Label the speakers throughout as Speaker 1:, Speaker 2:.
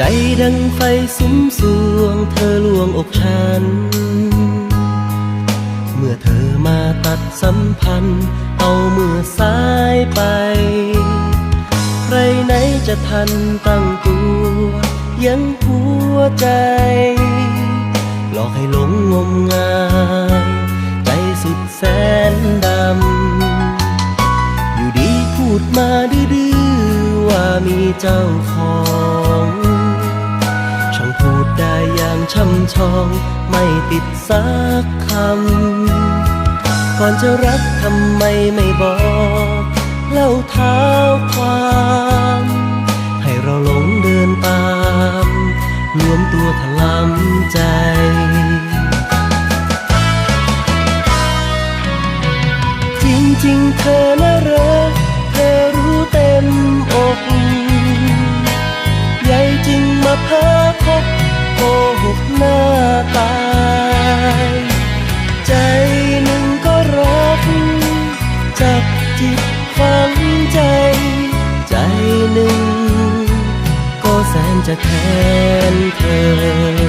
Speaker 1: ใจดังไฟสุมสวงเธอลวงอกฉัน เมื่อเธอมาตัดสัมพันธ์ เอาเมื่อสายไป ใครไหนจะทันตั้งตัว ยังหัวใจ หลอกให้หลงงมงาย ใจสุดแสนดำ อยู่ดีพูดมาดื้อว่ามีเจ้าของ อย่างช่ำชอง ไม่ติดสักคำ ก่อนจะรักทำไมไม่บอกเล่าเท้าความให้เราหลงเดินตามรวมตัวถลำใจจริงๆเธอน่ารัก โกหกหน้าตาย ใจหนึ่งก็รัก จับจิตฝังใจ ใจหนึ่งก็แสนจะแทนเธอ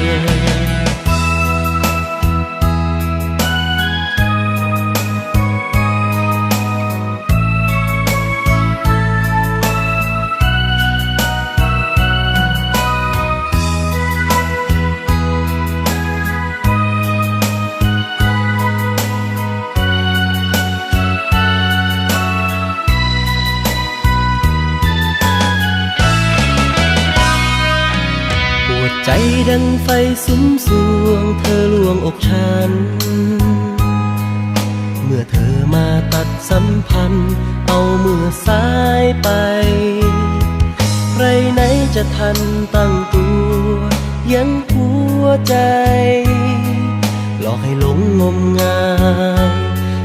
Speaker 1: วดใจดังไฟสุมสวง เธอลวงอกฉัน เมื่อเธอมาตัดสัมพันธ์ เอามื่อสายไป ใครไหนจะทันตั้งตัว ยังหัวใจ หลอกให้หลงงมงาย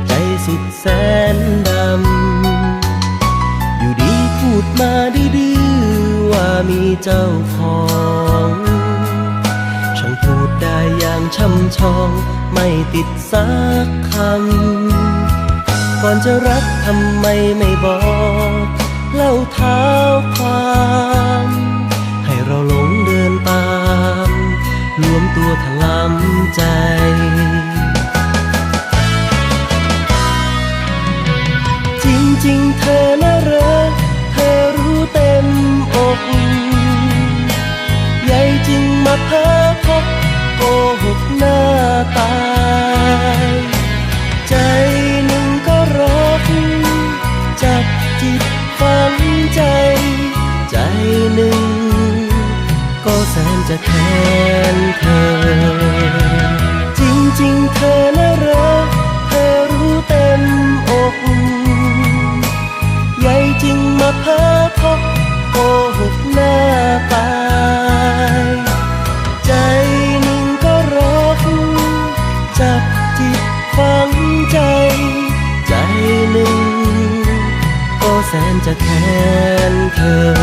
Speaker 1: ใจสุดแสนดำ อยู่ดีพูดมาดื้อๆว่ามีเจ้าของ ช่ำชอง ไม่ติดสักคำ ก่อนจะรักทำไมไม่บอกเล่าเท้าความ ให้เราหลงเดินตามรวมตัวถลำใจจริงๆเธอน่ารักเธอรู้เต็มอกใหญ่จริงมาเพาพบโกหก จะแทนเธอ จริงๆเธอน่ารักเธอรู้เต็มอกใหญ่จริงมาพาพบโกหกหน้าตายใจหนึ่งก็รักจับจิตฝังใจ ใจหนึ่งก็แสนจะแทนเธอ